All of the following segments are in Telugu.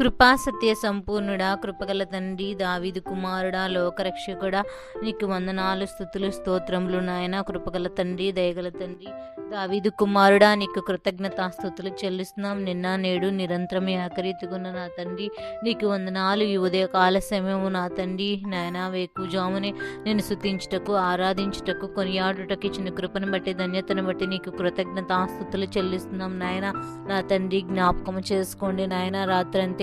కృపా సత్య సంపూర్ణుడా కృపగల తండ్రి దావిదు కుమారుడా లోకరక్షకుడా. నీకు వందనాలు స్థుతులు స్తోత్రములు నాయన. కృపగల తండ్రి దయగల తండ్రి దావిదు కుమారుడా నీకు కృతజ్ఞతాస్థుతులు చెల్లిస్తున్నాం. నిన్న నేడు నిరంతరం ఏకరీతిగున్న నా తండ్రి నీకు వందనాలు. ఈ ఉదయ కాల సమయము నా తండ్రి నాయన వేకుజామునే. నేను శుతించుటకు ఆరాధించుటకు కొనియాడుటకు ఇచ్చిన కృపను బట్టి ధన్యతను బట్టి నీకు కృతజ్ఞతాస్థుతులు చెల్లిస్తున్నాం నాయన. నా తండ్రి జ్ఞాపకం చేసుకోండి నాయన.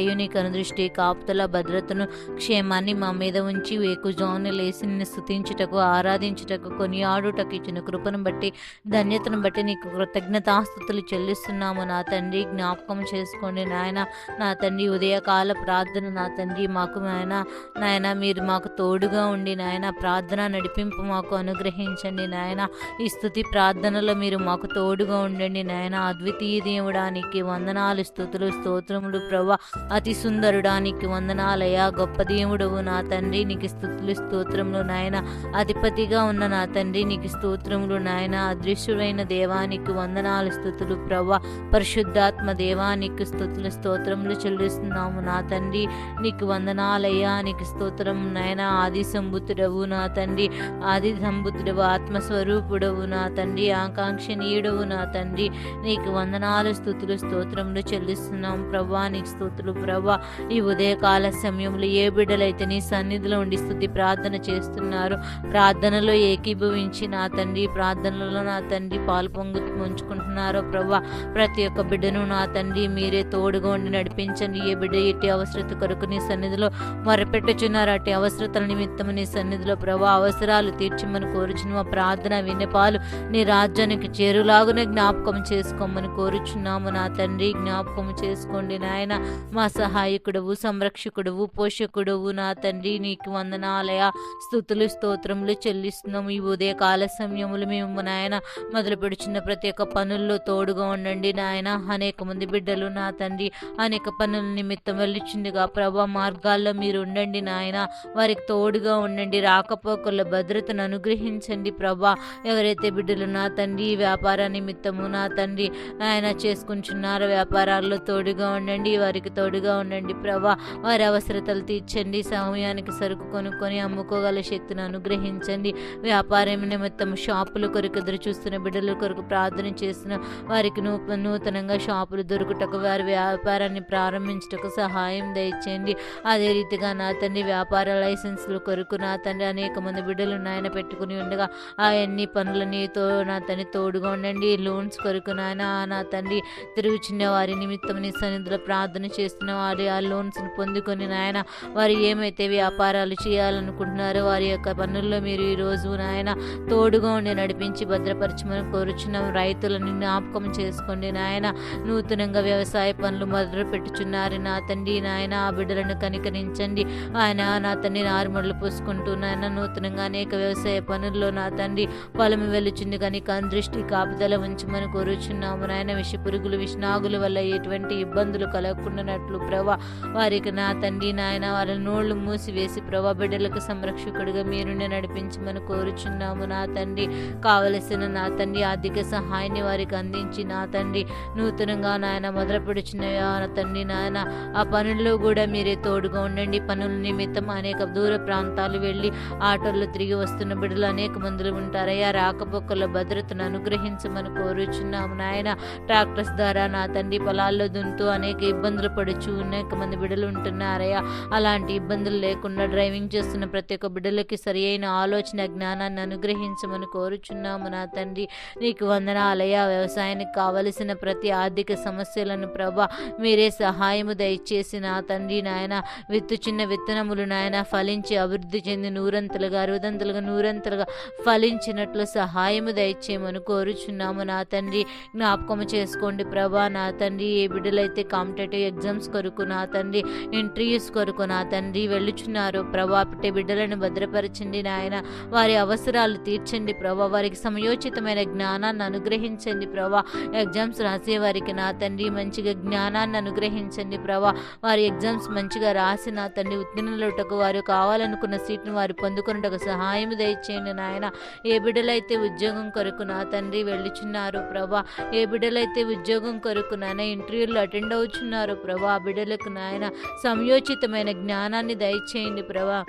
రాత్రంతయు నీ కనుదృష్టి కాపుతల భద్రతను క్షేమాన్ని మా మీద ఉంచి వేకుజామున లేసి నిన్ను స్థుతించుటకు ఆరాధించుటకు కొనియాడుటకు ఇచ్చిన కృపను బట్టి ధన్యతను బట్టి నీకు కృతజ్ఞతాస్థుతులు చెల్లిస్తున్నాము. నా తండ్రి జ్ఞాపకం చేసుకోండి నాయన. నా తండ్రి ఉదయకాల ప్రార్థన నా తండ్రి మాకు నాయన. నాయన మీరు మాకు తోడుగా ఉండి నాయన ప్రార్థన నడిపింపు మాకు అనుగ్రహించండి నాయన. ఈ స్థుతి ప్రార్థనలో మీరు మాకు తోడుగా ఉండండి నాయన. అద్వితీయ దేవుడానికి వందనాలు స్థుతులు స్తోత్రములు ప్రభా. అతి సుందరుడానికి వందనాలయ్యా. గొప్ప దేవుడవు నా తండ్రి నీకు స్థుతులు స్తోత్రములు నాయన. అధిపతిగా ఉన్న నా తండ్రి నీకు స్తోత్రములు నాయన. అదృశ్యుడైన దేవానికి వందనాలు స్థుతులు ప్రభా పరిశుద్ధాత్మ దేవానికి స్థుతులు స్తోత్రములు చెల్లిస్తున్నాము నా తండ్రి. నీకు వందనాలయ్యా నీకు స్తోత్రం నాయన. ఆది సంబుతుడవు నా తండ్రి. ఆది సంబుతుడవు ఆత్మస్వరూపుడవు నా తండ్రి. ఆకాంక్షనీయుడవు నా తండ్రి. నీకు వందనాలు స్థుతులు స్తోత్రములు చెల్లిస్తున్నాం ప్రవ్వా. నీకు స్తోత్రులు ప్రభా ఈ ఉదయకాల సమయంలో ఏ బిడ్డలైతే నీ సన్నిధిలో ఉండి స్థుతి ప్రార్థన చేస్తున్నారు ప్రార్థనలో ఏకీభవించి నా తండ్రి ప్రార్థనలో నా తండ్రి పాలు పొంగు ఉంచుకుంటున్నారో ప్రభా ప్రతి ఒక్క బిడ్డను నా తండ్రి మీరే తోడుగా ఉండి నడిపించండి. ఏ బిడ్డ ఎట్టి అవసరత కొరకు నీ సన్నిధిలో మొరపెట్టుచున్నారు అట్టి అవసరతల నిమిత్తం నీ సన్నిధిలో ప్రభా అవసరాలు తీర్చమని కోరుచున్న మా ప్రార్థన విన్నపాలు నీ రాజ్యానికి చేరులాగునే జ్ఞాపకం చేసుకోమని కోరుచున్నాము నా తండ్రి. జ్ఞాపకం చేసుకోండి నాయన మా సహాయకుడవు సంరక్షకుడవు పోషకుడవు నా తండ్రి నీకు వందనాలయ. స్థుతులు స్తోత్రములు చెల్లిస్తున్నాము ఈ ఉదయ కాల సమయములు మేము నాయన మొదలు పెడుచున్న ప్రతి ఒక్క పనుల్లో తోడుగా ఉండండి నాయన. అనేక మంది బిడ్డలు నా తండ్రి అనేక పనుల నిమిత్తం వెళ్ళిచుందిగా ప్రభా మార్గాల్లో మీరు ఉండండి నాయన. వారికి తోడుగా ఉండండి రాకపోకల భద్రతను అనుగ్రహించండి ప్రభా. ఎవరైతే బిడ్డలు నా తండ్రి వ్యాపార నిమిత్తము నా తండ్రి ఆయన చేసుకుంటున్నారో వ్యాపారాల్లో తోడుగా ఉండండి. వారికి తోడు తోడుగా ఉండండి ప్రభా. వారి అవసరతలు తీర్చండి. సమయానికి సరుకు కొనుక్కొని అమ్ముకోగల శక్తిని అనుగ్రహించండి. వ్యాపారం నిమిత్తం షాపులు కొరకు ఎదురు చూస్తున్న బిడ్డల కొరకు ప్రార్థన చేసిన వారికి నూ నూతనంగా షాపులు దొరుకుటకు వారి వ్యాపారాన్ని ప్రారంభించుటకు సహాయం దయచేయండి. అదే రీతిగా నా తండ్రి వ్యాపార లైసెన్సుల కొరకు నా తండ్రి అనేక మంది బిడ్డలు నాయన పెట్టుకుని ఉండగా ఆ అన్ని పనులనితో నా తండ్రి తోడుగా ఉండండి. లోన్స్ కొరకు నాయన నా తండ్రి తిరుగుచున్న వారి నిమిత్తం నీ సన్నిధిలో ప్రార్థన చేస్తున్న వారి ఆ లోన్స్ని పొందుకొని నాయన వారు ఏమైతే వ్యాపారాలు చేయాలనుకుంటున్నారో వారి యొక్క పనుల్లో మీరు ఈ రోజు నాయన తోడుగా ఉండి నడిపించి భద్రపరచమని కోరుచున్నాం. రైతులను జ్ఞాపకం చేసుకోండి నాయన. నూతనంగా వ్యవసాయ పనులు మొదలు పెట్టుచున్నారు నా తండ్రి నాయన ఆ బిడ్డలను కనికరించండి. ఆయన నా తండ్రి నారుమడులు పూసుకుంటూ నాయన నూతనంగా అనేక వ్యవసాయ పనుల్లో నా తండ్రి పొలం వెలుచుంది. కానీ దృష్టి కాపుదల ఉంచమని కోరుచున్నాము నాయన. విష పురుగులు విష్ణాగుల వల్ల ఎటువంటి ఇబ్బందులు కలగకుండానట్లు ప్రభా. వారికి నా తండ్రి నాయన వారి నోళ్ళు మూసివేసి ప్రభా బిడ్డలకు సంరక్షకుడిగా మీరు నడిపించమని కోరుచున్నాము నా తండ్రి. కావలసిన నా తండ్రి ఆర్థిక సహాయాన్ని వారికి అందించి నా తండ్రి. నూతనంగా నాయన మొదలుపెడుచున్న నా తండ్రి నాయన ఆ పనుల్లో కూడా మీరే తోడుగా ఉండండి. పనుల నిమిత్తం అనేక దూర ప్రాంతాలు వెళ్ళి ఆటోల్లో తిరిగి వస్తున్న బిడ్డలు అనేక మందులు ఉంటారయ్యా. రాకపోకల భద్రతను అనుగ్రహించమని కోరుచున్నాము నాయన. ట్రాక్టర్స్ ద్వారా నా తండ్రి పొలాల్లో దుంతూ అనేక ఇబ్బందులు పడుచు అనేక మంది బిడ్డలు ఉంటున్నారయ్యా అలాంటి ఇబ్బందులు లేకుండా డ్రైవింగ్ చేస్తున్న ప్రతి ఒక్క బిడ్డలకి సరి అయిన ఆలోచన జ్ఞానాన్ని అనుగ్రహించమని కోరుచున్నాము నా తండ్రి. నీకు వందనాలయ్యా. వ్యవసాయానికి కావలసిన ప్రతి ఆర్థిక సమస్యలను ప్రభా మీరే సహాయము దయచేసి నా తండ్రి నాయన విత్తుచున్న విత్తనములు నాయన ఫలించి అభివృద్ధి చెంది నూరంతలుగా అరుదంతలుగా నూరంతలుగా ఫలించినట్లు సహాయము దయచేయమని కోరుచున్నాము నా తండ్రి. జ్ఞాపకం చేసుకోండి ప్రభా నా తండ్రి ఏ బిడ్డలైతే కాంపిటేటివ్ ఎగ్జామ్స్ కొరకు నా తండ్రి ఇంటర్వ్యూస్ కొరకు నా తండ్రి వెళ్ళుచున్నారు. ప్రభా పుట్టే బిడ్డలను భద్రపరచండి నాయన. వారి అవసరాలు తీర్చండి ప్రభా. వారికి సమయోచితమైన జ్ఞానాన్ని అనుగ్రహించండి ప్రభా. ఎగ్జామ్స్ రాసే వారికి నా తండ్రి మంచిగా జ్ఞానాన్ని అనుగ్రహించండి ప్రభా. వారి ఎగ్జామ్స్ మంచిగా రాసి నా తండ్రి ఉత్తీర్ణులటకు వారు కావాలనుకున్న సీట్ను వారు పొందుకున్నటకు సహాయం దయచేయండి నాయన. ఏ బిడ్డలైతే ఉద్యోగం కొరకు నా తండ్రి వెళ్ళుచున్నారు ప్రభా ఏ బిడ్డలైతే ఉద్యోగం కొరకు నాయన ఇంటర్వ్యూలు అటెండ్ అవుతున్నారు ప్రభా బిడ్డలకు నాయన సంయోచితమైన జ్ఞానాన్ని దయచేయండి ప్రభా.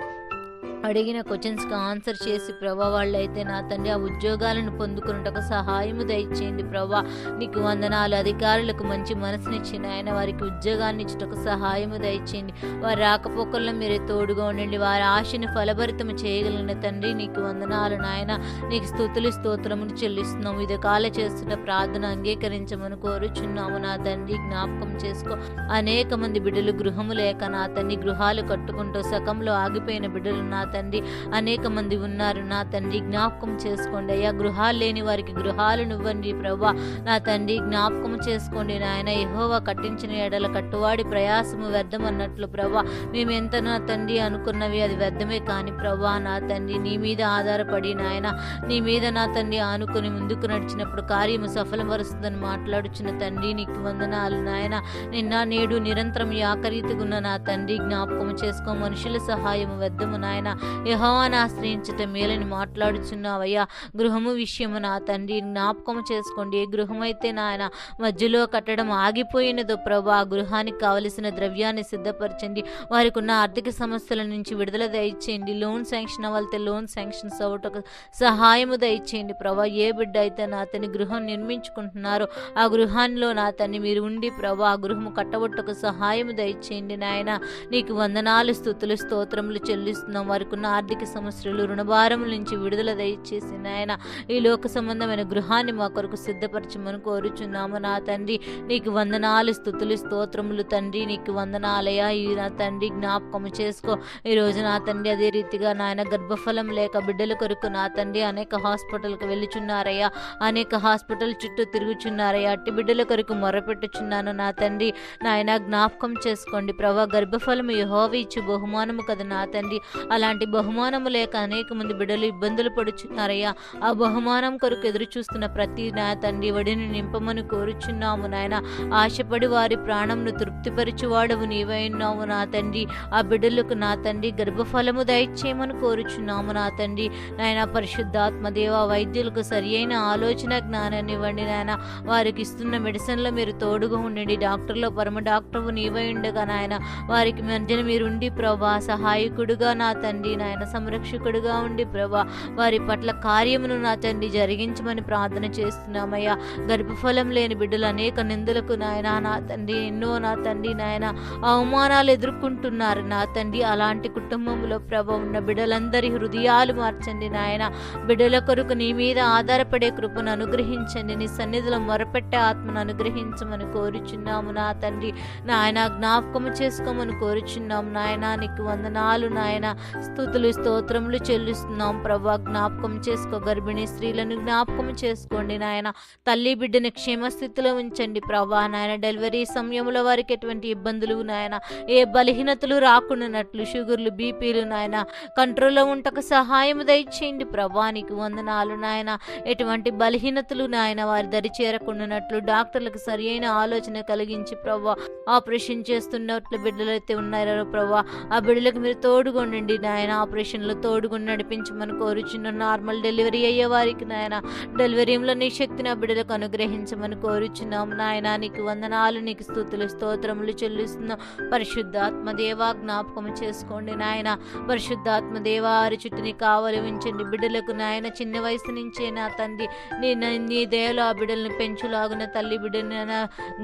అడిగిన క్వశ్చన్స్కి ఆన్సర్ చేసి ప్రభా వాళ్ళైతే నా తండ్రి ఆ ఉద్యోగాలను పొందుకున్నటకు సహాయము దయచేయండి ప్రభా. నీకు వందనాలు. అధికారులకు మంచి మనసునిచ్చిన ఆయన వారికి ఉద్యోగాన్ని ఇచ్చుటకు సహాయము దయచేయండి. వారి రాకపోకల్లో మీరే తోడుగా ఉండండి. వారి ఆశను ఫలభరితము చేయగలిగిన తండ్రి నీకు వందనాలు నాయన. నీకు స్థుతులు స్తోత్రములు చెల్లిస్తున్నాము. ఇది కాల చేస్తున్న ప్రార్థన అంగీకరించమని కోరుచున్నాము. నా తండ్రి జ్ఞాపకం చేసుకో. అనేక మంది బిడ్డలు గృహము లేక నా తండ్రి గృహాలు కట్టుకుంటూ సకంలో ఆగిపోయిన బిడ్డలు నా తండ్రి. అనేక మంది ఉన్నారు నా తండ్రి జ్ఞాపకం చేసుకోండి అయ్యా. గృహాలు లేని వారికి గృహాలను ఇవ్వండి ప్రభా. నా తండ్రి జ్ఞాపకం చేసుకోండి నాయన. ఎహోవా కట్టించిన ఎడల కట్టువాడి ప్రయాసము వ్యర్థం అన్నట్లు ప్రభా. మేము ఎంత నా తండ్రి అనుకున్నవి అది వ్యర్థమే కాని ప్రభా. నా తండ్రి నీ మీద ఆధారపడి నాయన. నీ మీద నా తండ్రి ఆనుకుని ముందుకు నడిచినప్పుడు కార్యము సఫలపరుస్తుందని మాట్లాడుచున్న తండ్రి నీకు వందనాలు నాయన. నిన్న నేడు నిరంతరం యాకరీతిగున్న నా తండ్రి జ్ఞాపకం చేసుకో. మనుషుల సహాయము వ్యర్థము నాయన. యహోవాను ఆశ్రయించట మేలని మాట్లాడుచున్నావయ్యా. గృహము విషయము నా తండ్రి జ్ఞాపకం చేసుకోండి. ఏ గృహమైతే నాయన మధ్యలో కట్టడం ఆగిపోయినదో ప్రభా ఆ గృహానికి కావలసిన ద్రవ్యాన్ని సిద్ధపరచండి. వారికి ఉన్న ఆర్థిక సమస్యల నుంచి విడుదల దయచేయండి. లోన్ శాంక్షన్ అవ్వాలితే లోన్ శాంక్షన్స్ అవ్వటకు సహాయము దయచేయండి. ప్రభా ఏ బిడ్డ అయితే నా అతని గృహం నిర్మించుకుంటున్నారో ఆ గృహాల్లో నా తన్ని మీరు ఉండి ప్రభా ఆ గృహము కట్టబొట్టకు సహాయం దయచేయండి. నాయన నీకు వందనాలు స్థుతులు స్తోత్రములు చెల్లిస్తున్నాం. వారికి ఉన్న ఆర్థిక సమస్యలు రుణభారం నుంచి విడుదల దయచేసి నాయన ఈ లోక సంబంధమైన గృహాన్ని మా కొరకు సిద్ధపరచమని కోరుచున్నాము నా తండ్రి. నీకు వందనాలు స్థుతులు స్తోత్రములు తండ్రి. నీకు వందనాలయ ఈ నా తండ్రి జ్ఞాపకము చేసుకో. ఈ రోజు నా తండ్రి అదే రీతిగా నాయన గర్భఫలం లేక బిడ్డల కొరకు నా తండ్రి అనేక హాస్పిటల్కి వెళ్ళుచున్నారయ్యా. అనేక హాస్పిటల్ చుట్టూ తిరుగుచున్నారయ్యా. అట్టి బిడ్డల కొరకు మొరపెట్టుచున్నాను నా తండ్రి. నాయన జ్ఞాపకం చేసుకోండి. ప్రభా గర్భఫలము యహోవి ఇచ్చు బహుమానము కదా నా తండ్రి. అలాంటి బహుమానము లేక అనేక మంది బిడ్డలు ఇబ్బందులు పడుచున్నారయ్యా. ఆ బహుమానం కొరకు ఎదురు చూస్తున్న ప్రతి నా తండ్రి వడిని నింపమని కోరుచున్నాము నాయన. ఆశపడి వారి ప్రాణంను తృప్తిపరచువాడవు నీవై ఉన్నావు నా తండ్రి. ఆ బిడ్డలకు నా తండ్రి గర్భఫలము దయచేయమని కోరుచున్నాము నా తండ్రి. నాయన పరిశుద్ధాత్మ దేవ వైద్యులకు సరి అయిన ఆలోచన జ్ఞానాన్ని ఇవ్వండి నాయన. వారికి ఇస్తున్న మెడిసిన్లో మీరు తోడుగా ఉండండి. డాక్టర్లో పరమ డాక్టర్ నీవై ఉండగా నాయన. వారికి మధ్యన మీరుండి ప్రభా సహాయకుడుగా నా తండ్రి. నాయన సంరక్షకుడుగా ఉండి ప్రభా. వారి పట్ల కార్యమును నా తండ్రి జరిగించమని ప్రార్థన చేస్తున్నామయ్యా. గర్భఫలం లేని బిడ్డలు అనేక నిందలకు నాయన నా తండ్రి ఎన్నో నా తండ్రి నాయన అవమానాలు ఎదుర్కొంటున్నారు. నా తండ్రి అలాంటి కుటుంబంలో ప్రభ ఉన్న బిడ్డలందరి హృదయాలు మార్చండి నాయన. బిడ్డల కొరకు నీ మీద ఆధారపడే కృపను అనుగ్రహించండి. నీ సన్నిధిలో మొరపెట్టే ఆత్మను అనుగ్రహించమని కోరుచున్నాము నా తండ్రి. నాయన జ్ఞాపకము చేసుకోమని కోరుచున్నాం నాయన. నీకు వందనాలు నాయన. స్థుతులు స్తోత్రములు చెల్లిస్తున్నాం. ప్రభా జ్ఞాపకం చేసుకో. గర్భిణీ స్త్రీలను జ్ఞాపకం చేసుకోండి నాయన. తల్లి బిడ్డని క్షేమస్థితిలో ఉంచండి ప్రభా నాయన. డెలివరీ సమయంలో వారికి ఎటువంటి ఇబ్బందులు నాయన. ఏ బలహీనతలు రాకుండానట్లు షుగర్లు బీపీలు నాయన. కంట్రోల్లో ఉంటకు సహాయం దయచేయండి ప్రభా. నీకు వందనాలు నాయన. ఎటువంటి బలహీనతలు నాయన వారి దరి చేరకుండానట్లు డాక్టర్లకు సరి అయిన ఆలోచన కలిగించి ప్రభా ఆపరేషన్ చేస్తున్నట్లు బిడ్డలైతే ఉన్నారో ప్రభా ఆ బిడ్డలకు మీరు తోడుగొండండి నాయన. నాయన ఆపరేషన్లో తోడుగుని నడిపించమని కోరుచున్న నార్మల్ డెలివరీ అయ్యే వారికి నాయన డెలివరీలో నీ శక్తిని బిడ్డలకు అనుగ్రహించమని కోరుచున్నాం. నాయన నీకు వందనాలు నీకు స్థుతులు స్తోత్రములు చెల్లిస్తున్నాం పరిశుద్ధాత్మ దేవా జ్ఞాపకం చేసుకోండి నాయన. పరిశుద్ధాత్మ దేవా వారి చుట్టూని కావలి ఉంచండి. బిడ్డలకు నాయన చిన్న వయసు నుంచే నా తండ్రి నీ నీ దయలో ఆ బిడ్డలను పెంచులాగున తల్లి బిడ్డని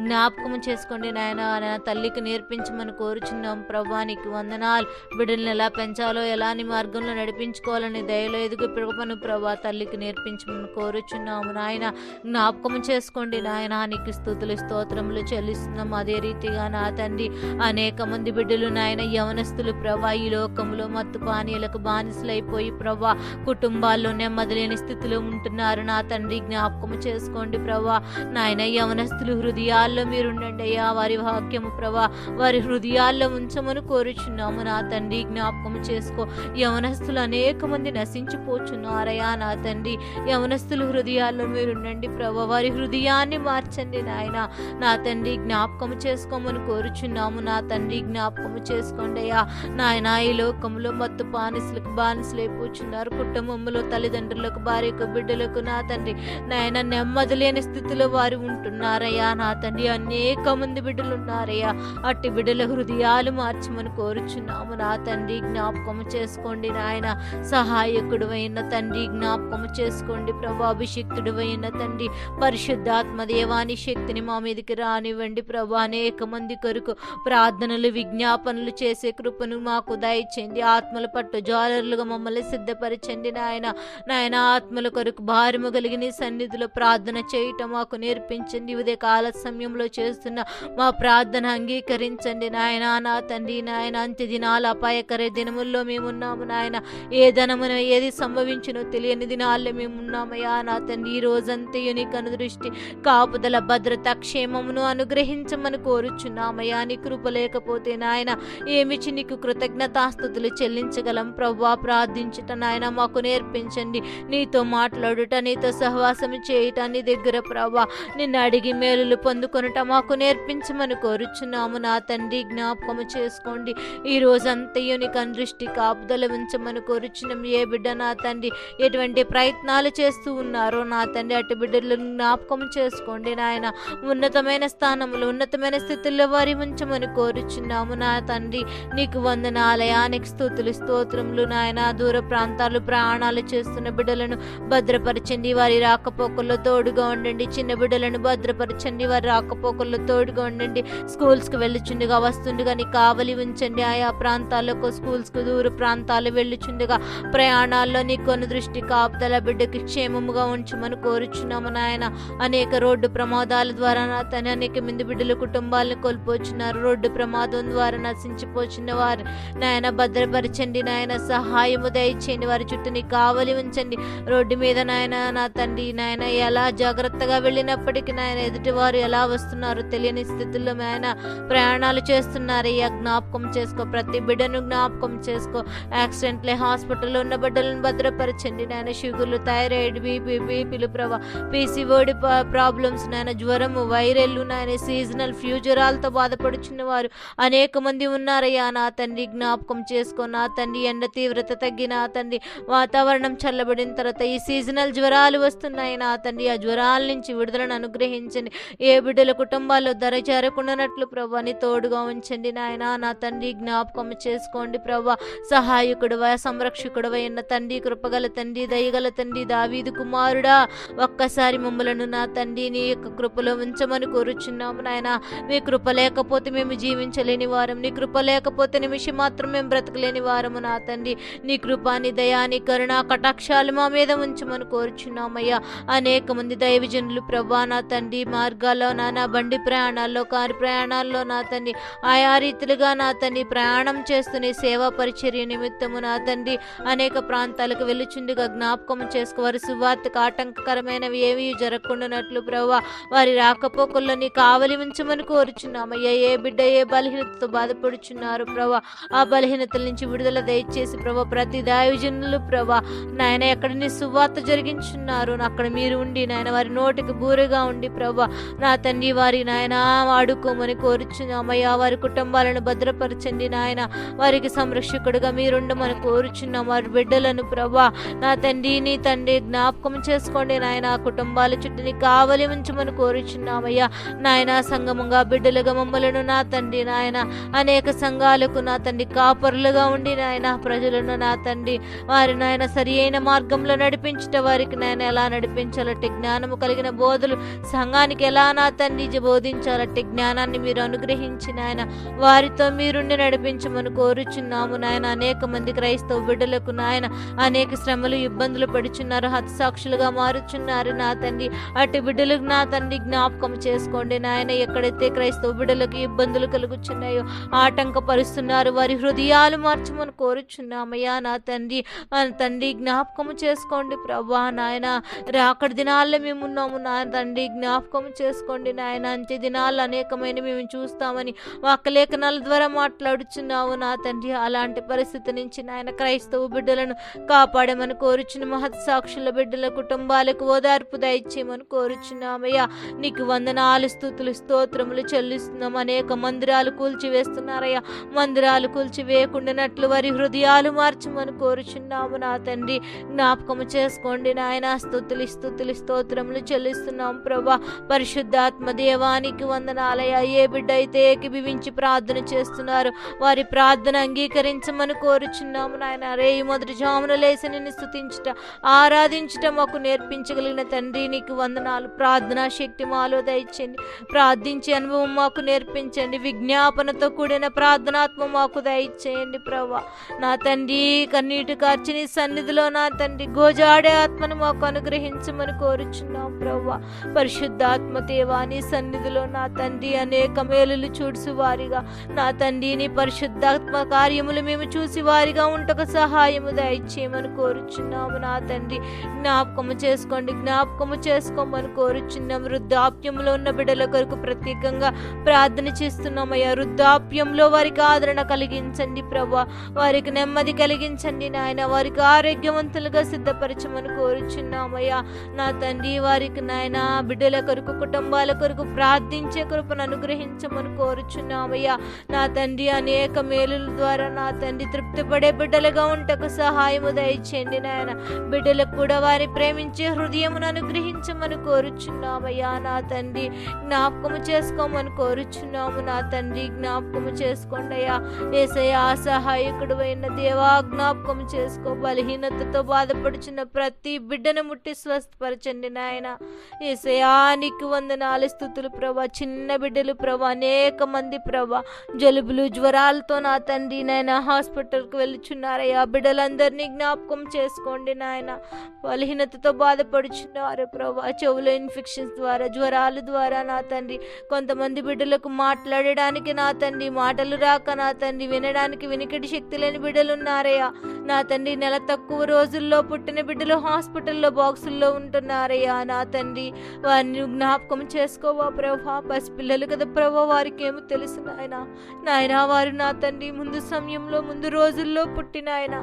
జ్ఞాపకం చేసుకోండి నాయన. తల్లికి నేర్పించమని కోరుచున్నాం. ప్రభానికి వందనాలు. బిడ్డలను ఎలా పెంచాలో ఎలాని మార్గంలో నడిపించుకోవాలని దయలో ఎదుగు పిలుపను ప్రభా తల్లికి నేర్పించమని కోరుచున్నాము. నాయన జ్ఞాపకం చేసుకోండి. నాయన నీకు స్థుతులు స్తోత్రములు చెల్లిస్తున్నాం. అదే రీతిగా నా తండ్రి అనేక మంది బిడ్డలు నాయన యవనస్తులు ప్రభా ఈ లోకంలో మత్తు పానీయులకు బానిసలైపోయి ప్రభా కుటుంబాల్లో నెమ్మదిలేని స్థితిలో ఉంటున్నారు. నా తండ్రి జ్ఞాపకం చేసుకోండి ప్రభా. నాయన యవనస్తులు హృదయాల్లో మీరు ఉండండి అయ్యా. వారి వాక్యము ప్రభా వారి హృదయాల్లో ఉంచమని కోరుచున్నాము. నా తండ్రి జ్ఞాపకం చేసుకోండి చేసుకో యవనస్తులు అనేక మంది నశించిపోచున్నారయ్యా నా తండ్రి. యవనస్తుల హృదయాల్లో మీరుండండి ప్రభు. వారి హృదయాన్ని మార్చండి నాయన. నా తండ్రి జ్ఞాపకం చేసుకోమని కోరుచున్నాము. నా తండ్రి జ్ఞాపకం చేసుకోండి అయ్యా. నాయన ఈ లోకంలో మత్తు బానిసలకు బానిసలైపోచున్నారు కుటుంబంలో తల్లిదండ్రులకు భార్యకు బిడ్డలకు నా తండ్రి. నాయన నెమ్మది లేని స్థితిలో వారు ఉంటున్నారయ్యా నా తండ్రి. అనేక మంది బిడ్డలు ఉన్నారయ్యా అట్టి బిడ్డల హృదయాలు మార్చమని కోరుచున్నాము నా తండ్రి. జ్ఞాపకం చేసుకోండి నాయన. సహాయకుడు అయిన తండ్రి జ్ఞాపకము చేసుకోండి ప్రభా. అభిషక్తుడు అయిన తండ్రి పరిశుద్ధాత్మ దేవాని శక్తిని మా మీదకి రానివ్వండి ప్రభా. అనేక మంది కొరకు ప్రార్థనలు విజ్ఞాపనలు చేసే కృపను మాకు దయచేయండి. ఆత్మల పట్టు జాలరులుగా మమ్మల్ని సిద్ధపరచండి నాయన. నాయన ఆత్మల కొరకు భారము కలిగిన సన్నిధిలో ప్రార్థన చేయటం మాకు నేర్పించండి. ఉదయ కాల సమయంలో చేస్తున్న మా ప్రార్థన అంగీకరించండి నాయన. నా తండ్రి నాయన అంత్య దినాల అపాయకర దినముల్లో మేమున్నాము నాయన. ఏ ధనమున ఏది సంభవించినో తెలియని దినాల్లో మేమున్నామయ్యా నా తండ్రి. ఈ రోజంతయు నీ కనుదృష్టి కాపుదల భద్రత క్షేమమును అనుగ్రహించమని కోరుచున్నామయ్యా. నీ కృప లేకపోతే నాయన ఏమిచి నీకు కృతజ్ఞతాస్థుతులు చెల్లించగలం? ప్రవ్వా ప్రార్థించుట నాయన మాకు నేర్పించండి. నీతో మాట్లాడుట నీతో సహవాసం చేయుట నీ దగ్గర ప్రభా నిన్ను అడిగి మేలులు పొందుకొనుట మాకు నేర్పించమని కోరుచున్నాము నా తండ్రి. జ్ఞాపకము చేసుకోండి. ఈ రోజంతయు నీ దృష్టి కాపుదల ఉంచమని కోరుచున్నాం ఏ బిడ్డ నా తండ్రి? ఎటువంటి ప్రయత్నాలు చేస్తూ ఉన్నారో నా తండ్రి? అటు బిడ్డలను జ్ఞాపకం చేసుకోండి నాయన. ఉన్నతమైన స్థానంలో ఉన్నతమైన స్థితిలో వారి ఉంచమని కోరుచున్నాము నా తండ్రి. నీకు వందనాలయానికి స్థుతులు స్తోత్రములు నాయన. దూర ప్రాంతాలు ప్రయాణాలు చేస్తున్న బిడ్డలను భద్రపరచండి. వారి రాకపోకల్లో తోడుగా ఉండండి. చిన్న బిడ్డలను భద్రపరచండి. వారి రాకపోకల్లో తోడుగా ఉండండి. స్కూల్స్కి వెళ్ళుచుండగా వస్తుండగా నీ కావలి ఉంచండి. ఆయా ప్రాంతాలకు స్కూల్స్కు దూర ప్రాంతాలు వెళ్ళుచుండగా ప్రయాణాల్లో నీ కొన్ని దృష్టి కాపుదల బిడ్డకి క్షేమముగా ఉంచమని కోరుచున్నాము నాయన. అనేక రోడ్డు ప్రమాదాల ద్వారా నా తన అనేక మంది బిడ్డల కుటుంబాలను కోల్పోచున్నారు. రోడ్డు ప్రమాదం ద్వారా నశించిపోచున్న వారు నాయన భద్రపరచండి నాయన. సహాయము దయచేయండి. వారి చుట్టూ నీ కావలి ఉంచండి. రోడ్డు మీద నాయన నా తండ్రి నాయన ఎలా జాగ్రత్తగా వెళ్ళినప్పటికీ నాయన ఎదుటివారు ఎలా వస్తున్నారో తెలియని స్థితిలో నాయన ప్రయాణాలు చేస్తున్నారయ్యా జ్ఞాపకం చేసుకో. ప్రతి బిడ్డను జ్ఞాపకం చేసుకో. యాక్సిడెంట్లే హాస్పిటల్లో ఉన్న బిడ్డలను భద్రపరచండి నాయన. షుగర్లు థైరాయిడ్ బీపీ బీపీలు ప్రభా పీసీఓడి ప్రాబ్లమ్స్ నాయన. జ్వరము వైరల్ నాయన సీజనల్ ఫ్యూజరాలతో బాధపడుచున్న వారు అనేక మంది ఉన్నారయ్యా. నా తండ్రి జ్ఞాపకం చేసుకో నా తండ్రి ఎండ తీవ్రత తగ్గిన తండ్రి వాతావరణం చల్లబడిన తర్వాత ఈ సీజనల్ జ్వరాలు వస్తున్నాయి. నా తండ్రి ఆ జ్వరాల నుంచి విడుదలను అనుగ్రహించండి. ఏ బిడ్డల కుటుంబాల్లో ధర చేరకుండానట్లు ప్రభాని తోడుగా ఉంచండి నాయన. నా తండ్రి జ్ఞాపకం చేసుకోండి ప్రభా. సహాయకుడు సంరక్షకుడవైన తండ్రి కృపగల తండ్రి దయగల తండ్రి దావీదు కుమారుడా ఒక్కసారి మమ్మలను నా తండ్రి నీ యొక్క కృపలో ఉంచమని కోరుచున్నాము నాయన. మీ కృప లేకపోతే మేము జీవించలేని వారం. నీ కృప లేకపోతే నిమిషం మాత్రం మేము బ్రతకలేని వారము నా తండ్రి. నీ కృపాని దయాని కరుణ కటాక్షాలు మా మీద ఉంచమని కోరుచున్నామయ్యా. అనేక మంది దైవజనులు ప్రభా నా తండ్రి మార్గాల్లో నానా బండి ప్రయాణాల్లో కారు ప్రయాణాల్లో నా తండ్రి. ఆయా రీతిలుగా నా తండ్రి ప్రయాణం చేస్తూనే సేవా పరిచర్య నిమిత్తము నా తండ్రి. అనేక ప్రాంతాలకు వెళ్ళుచుండగా జ్ఞాపకం చేసుకోవారు. సువార్తకు ఆటంకకరమైనవి ఏవి జరగకుండానట్లు ప్రభా వారి రాకపోకల్లో నీ కావలి ఉంచమని కోరుచున్నామయ్యా. ఏ బిడ్డ ఏ బలహీనతతో బాధపడుచున్నారు ప్రభా ఆ బలహీనతల నుంచి విడుదల దయచేసి ప్రభా ప్రతి దాయుజనులు ప్రభా నాయన ఎక్కడ నీ సువార్త జరిగించున్నారు? అక్కడ మీరు ఉండి నాయన వారి నోటికి బూరగా ఉండి ప్రభా నా తండ్రి వారి నాయన వాడుకోమని కోరుచున్నామయ్యా. వారి కుటుంబాలను భద్రపరచండి నాయన. వారికి సంరక్షకుడుగా మీరుండమని కోరుచున్న. వారి బిడ్డలను ప్రభా నా తండ్రి నీ తండ్రి జ్ఞాపకం చేసుకోండి నాయన. కుటుంబాల కుటుంబాల చుట్టూని కావలి ఉంచమని కోరుచున్నామయ్యా. నాయన సంగముగా బిడ్డలుగా మమ్మలను నా తండ్రి నాయన. అనేక సంఘాలకు నా తండ్రి కాపరులుగా ఉండి నాయన ప్రజలను నా తండ్రి వారి నాయన సరి అయిన మార్గంలో నడిపించుట వారికి నాయన ఎలా నడిపించాలంటే జ్ఞానము కలిగిన బోధలు సంఘానికి ఎలా నా తండ్రి బోధించాలంటే జ్ఞానాన్ని మీరు అనుగ్రహించి నాయన వారితో మీరుండి నడిపించమని కోరుచున్నాము నాయన. అనేక మంది క్రైస్తవ బిడ్డలకు నాయన అనేక శ్రమలు ఇబ్బందులు పడుచున్నారు. హతసాక్షులుగా మారుచున్నారు నా తండ్రి. అటు బిడ్డలకు నా తండ్రి జ్ఞాపకం చేసుకోండి నాయన. ఎక్కడైతే క్రైస్తవ బిడ్డలకు ఇబ్బందులు కలుగుచున్నాయో ఆటంకపరుస్తున్నారు వారి హృదయాలు మార్చమని కోరుచున్నామయ్యా నా తండ్రి. తండ్రి జ్ఞాపకం చేసుకోండి ప్రభా నాయన. రాకడ దినాల్లో మేము ఉన్నాము నా తండ్రి. జ్ఞాపకం చేసుకోండి నాయన. అంత్య దినాలు అనేకమైన మేము చూస్తామని వాక్యలేఖనాల ద్వారా మాట్లాడుచున్నావు నా తండ్రి. అలాంటి పరిస్థితి పరిస్థితి నుంచి నాయన క్రైస్తవ బిడ్డలను కాపాడమని కోరుచున్న మహత్సాక్షుల బిడ్డల కుటుంబాలకు ఓదార్పు దయచేయమని కోరుచున్నామయ్యా. నీకు వందనాలు స్థుతులు స్తోత్రములు చెల్లిస్తున్నాం. అనేక మందిరాలు కూల్చివేస్తున్నారయ్యా. మందిరాలు కూల్చివేయకుండానట్లు వారి హృదయాలు మార్చమని కోరుచున్నాము నా తండ్రి. జ్ఞాపకము చేసుకోండి నాయన. స్థుతులు స్థుతులు స్తోత్రములు చెల్లిస్తున్నాం ప్రభా. పరిశుద్ధాత్మ దేవానికి వందనాలయ్యా. ఏ బిడ్డ అయితే ఏకీభవించి ప్రార్థన చేస్తున్నారు వారి ప్రార్థన అంగీకరించమని కోరుచున్నాము నాయన. రే మొదటి జామున లేసి నిన్ను స్థుతించుట ఆరాధించుట మాకు నేర్పించగలిగిన తండ్రి నీకు వందనాలు. ప్రార్థనా శక్తి మాలో దయచేయండి. ప్రార్థించే అనుభవం మాకు నేర్పించండి. విజ్ఞాపనతో కూడిన ప్రార్థనాత్మ మాకు దయచేయండి ప్రభా. నా తండ్రి కన్నీటి కార్చి నీ సన్నిధిలో నా తండ్రి గోజాడే ఆత్మను మాకు అనుగ్రహించమని కోరుచున్నాం ప్రభా. పరిశుద్ధాత్మ దేవా నీ సన్నిధిలో నా తండ్రి అనేక మేలులు చూడుసు వారిగా. నా తండ్రి నీ పరిశుద్ధాత్మ కార్యములు మేము చూసి వారిగా ఉంటకు సహాయము దయచేయమని కోరుచున్నాము నా తండ్రి. జ్ఞాపకము చేసుకోండి జ్ఞాపకము చేసుకోమని కోరుచున్నాం. వృద్ధాప్యంలో ఉన్న బిడ్డల కొరకు ప్రత్యేకంగా ప్రార్థన చేస్తున్నామయ్యా. వృద్ధాప్యంలో వారికి ఆదరణ కలిగించండి ప్రభా. వారికి నెమ్మది కలిగించండి నాయన. వారికి ఆరోగ్యవంతులుగా సిద్ధపరచమని కోరుచున్నామయ్యా. నా తండ్రి వారికి నాయన బిడ్డల కొరకు కుటుంబాల కొరకు ప్రార్థించే కృపను అనుగ్రహించమని కోరుచున్నామయ్యా. నా తండ్రి అనేక మేలుల ద్వారా నా తండ్రి తృప్తిపడే బిడ్డలుగా ఉంటకు సహాయము దయచేయండి నాయన. బిడ్డలకు కూడా వారి ప్రేమించే హృదయమును అనుగ్రహించమని కోరుచున్నామయ్యా నా తండ్రి. జ్ఞాపకము చేసుకోమని కోరుచున్నాము నా తండ్రి. జ్ఞాపకము చేసుకోండి అయ్యా. ఏసయ్య సహాయకుడు అయిన దేవా జ్ఞాపకం చేసుకో. బలహీనతతో బాధపడుచున్న ప్రతి బిడ్డను ముట్టి స్వస్థపరచండి నాయన. ఏసయ్యా నీకు వందనాలు స్థుతులు ప్రభా. చిన్న బిడ్డలు ప్రభా అనేక మంది ప్రభా. జలుబులు జ్వరాలతో నా తండ్రి నాయన హాస్పిటల్కి వెళ్ళుచున్నారయ్యా. బిడ్డలందరినీ జ్ఞాపకం చేసుకోండి నాయన. బలహీనతతో బాధపడుచున్నారు ప్రభా. చెవుల ఇన్ఫెక్షన్స్ ద్వారా జ్వరాలు ద్వారా నా తండ్రి. కొంతమంది బిడ్డలకు మాట్లాడడానికి నా తండ్రి మాటలు రాక నా తండ్రి వినడానికి వినికిడి శక్తి లేని బిడ్డలు ఉన్నారయ్యా నా తండ్రి నెల తక్కువ రోజుల్లో పుట్టిన బిడ్డలు హాస్పిటల్లో బాక్సుల్లో ఉంటున్నారయ్యా నా తండ్రి. వారిని జ్ఞాపకం చేసుకోవా ప్రభా? పసిపిల్లలు కదా ప్రభా వారికి ఏమో తెలుసు నాయన. నాయన వారు నా తండ్రి ముందు సమయంలో ముందు రోజుల్లో పుట్టిన ఆయన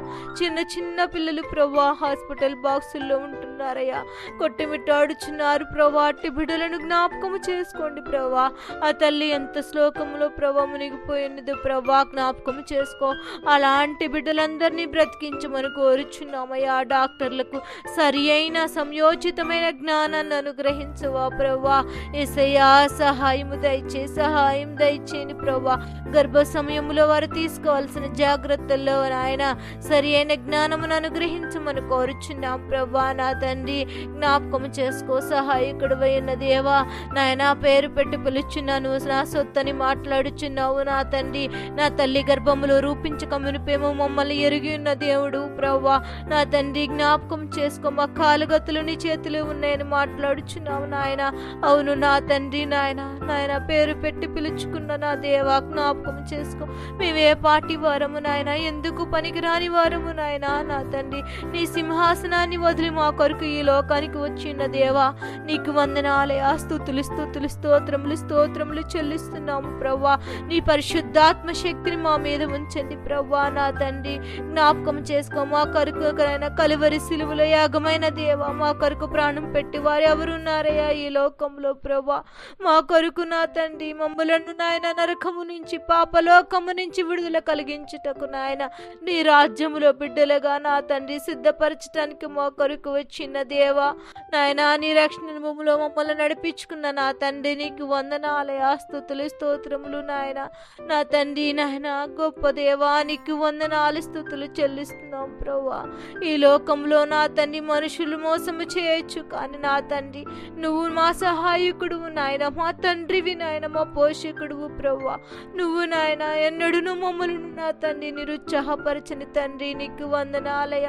చిన్న చిన్న పిల్లలు ప్రభా హాస్పిటల్ బాక్సుల్లో ఉన్నారయ్యా. కొట్టుమిట్టాడుచున్నారు ప్రభా. అట్టి బిడ్డలను జ్ఞాపకము చేసుకోండి ప్రభా. ఆ తల్లి ఎంత శ్లోకంలో ప్రభా మునిగిపోయినదో ప్రభా జ్ఞాపకము చేసుకో. అలాంటి బిడ్డలందరినీ బ్రతికించమని కోరుచున్నామయ్యా. డాక్టర్లకు సరి అయిన సంయోచితమైన జ్ఞానాన్ని అనుగ్రహించవా ప్రభా. ఎసయా సహాయము దయచే సహాయం దయచేని ప్రభా. గర్భ సమయంలో వారు తీసుకోవాల్సిన జాగ్రత్తల్లో నాయన సరి అయిన జ్ఞానమును అనుగ్రహించమని కోరుచున్నాం ప్రభా. నా తండ్రి జ్ఞాపకం చేసుకో సహాయకుడు అయిన దేవా నాయన పేరు పెట్టి పిలుచున్నాను నా సొత్తని మాట్లాడుచున్నావు నా తండ్రి. నా తల్లి గర్భములో రూపించక మునిపేమో మమ్మల్ని ఎరిగి ఉన్న దేవుడు ప్రవ్వా. నా తండ్రి జ్ఞాపకం చేసుకో మా కాలుగతులు నీ చేతులు ఉన్నాయని మాట్లాడుచున్నావు నాయన. అవును నా తండ్రి నాయన నాయన పేరు పెట్టి పిలుచుకున్న నా దేవా జ్ఞాపకం చేసుకో. మేమే పాటి వారము నాయన ఎందుకు పనికిరాని వారము నాయన నా తండ్రి. నీ సింహాసనాన్ని వదిలి మా కొరకు ఈ లోకానికి వచ్చిన దేవా నీకు వందనాలయా స్థుతులు స్థుతులు స్తోత్రములు స్తోత్రములు చెల్లిస్తున్నాము ప్రవ్వా. నీ పరిశుద్ధాత్మ శక్తిని మా మీద ఉంచండి ప్రవ్వా నా తండ్రి. జ్ఞాపకం చేసుకో మా కొరకు ఒకరైనా కలువరి సిలువలో యాగమైన దేవా మా కొరకు ప్రాణం పెట్టి వారు ఎవరున్నారయ్యా ఈ లోకంలో ప్రవ్వా. మా కొరకు నా తండ్రి మమ్మలను నాయన నరకము నుంచి పాపలోకము నుంచి విడుదల కలిగించుటకు నాయన నీ రాజ్యములో బిడ్డలుగా నా తండ్రి సిద్ధపరచటానికి మా కొరకు చిన్న దేవా నాయనా నీ రక్షణ భూమిలో మమ్మల్ని నడిపించుకున్న నా తండ్రి నీకు వందనాలయ స్థుతులు స్తోత్రములు నాయన. నా తండ్రి నాయన గొప్ప దేవా నీకు వందనాలు స్థుతులు చెల్లిస్తున్నాం ప్రభా ఈ లోకంలో నా తండ్రి మనుషులు మోసము చేయొచ్చు కానీ నా తండ్రి నువ్వు మా సహాయకుడు నాయన మా తండ్రివి నాయన మా పోషకుడువు ప్రవ్వా. నువ్వు నాయన ఎన్నడూ మమ్మల్ని నా తండ్రి నిరుత్సాహపరచని తండ్రి నీకు వందనాలయ.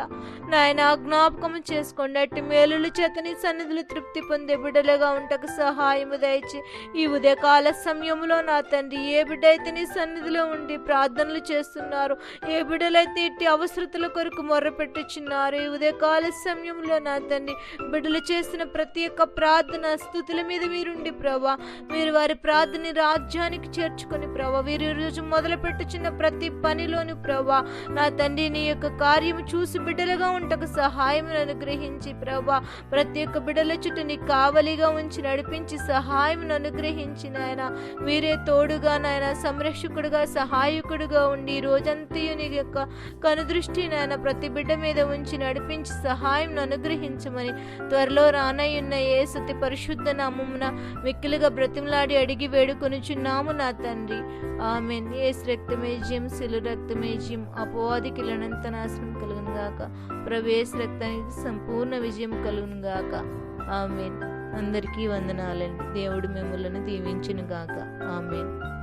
నాయన జ్ఞాపకం చేసుకోండి ఎట్టి మేలుల చేత నీ సన్నిధులు తృప్తి పొందే బిడ్డలుగా ఉంటకు సహాయము దయచి ఈ ఉదయకాల సమయంలో నా తండ్రి ఏ బిడ్డ అయితే నీ సన్నిధిలో ఉండి ప్రార్థనలు చేస్తున్నారు ఏ బిడ్డలైతే ఇట్టి అవసరతల కొరకు మొర్రపెట్టుచున్నారు ఈ ఉదయకాల సమయంలో నా తండ్రి బిడ్డలు చేసిన ప్రతి ఒక్క ప్రార్థన స్థుతుల మీద మీరుండి ప్రభా మీరు వారి ప్రార్థన రాజ్యానికి చేర్చుకొని ప్రభా వీరు ఈరోజు మొదలు పెట్టుచున్న ప్రతి పనిలోని ప్రభా నా తండ్రి నీ యొక్క కార్యము చూసి బిడ్డలుగా ఉంటకు సహాయం అనుగ్రహించి ప్రభా. ప్రతి ఒక్క బిడ్డల చుట్టూ నీ కావలిగా ఉంచి నడిపించి సహాయం అనుగ్రహించి నాయన. మీరే తోడుగా నాయన సంరక్షకుడుగా సహాయకుడుగా ఉండి ఈ రోజంతయు నీ యొక్క కనుదృష్టి నాయన ప్రతి బిడ్డ మీద ఉంచి నడిపించి సహాయం అనుగ్రహించమని త్వరలో రానయ్యున్న ఏ సతి పరిశుద్ధ నామమున మిక్కిలుగా బ్రతిమలాడి అడిగి వేడుకొనుచున్నాము నా తండ్రి. ఆమెన్. ఏసు రక్తమేజ్యం శిలు రక్తమేజ్యం అపోవాదికి లనంత నాశనం కలుగును ప్రవేశ రక్తానికి సంపూర్ణ విజయం కలుగును గాక ఆమెన్. అందరికీ వందనాలండి. దేవుడు మిమ్మల్ని దీవించును గాక ఆమెన్.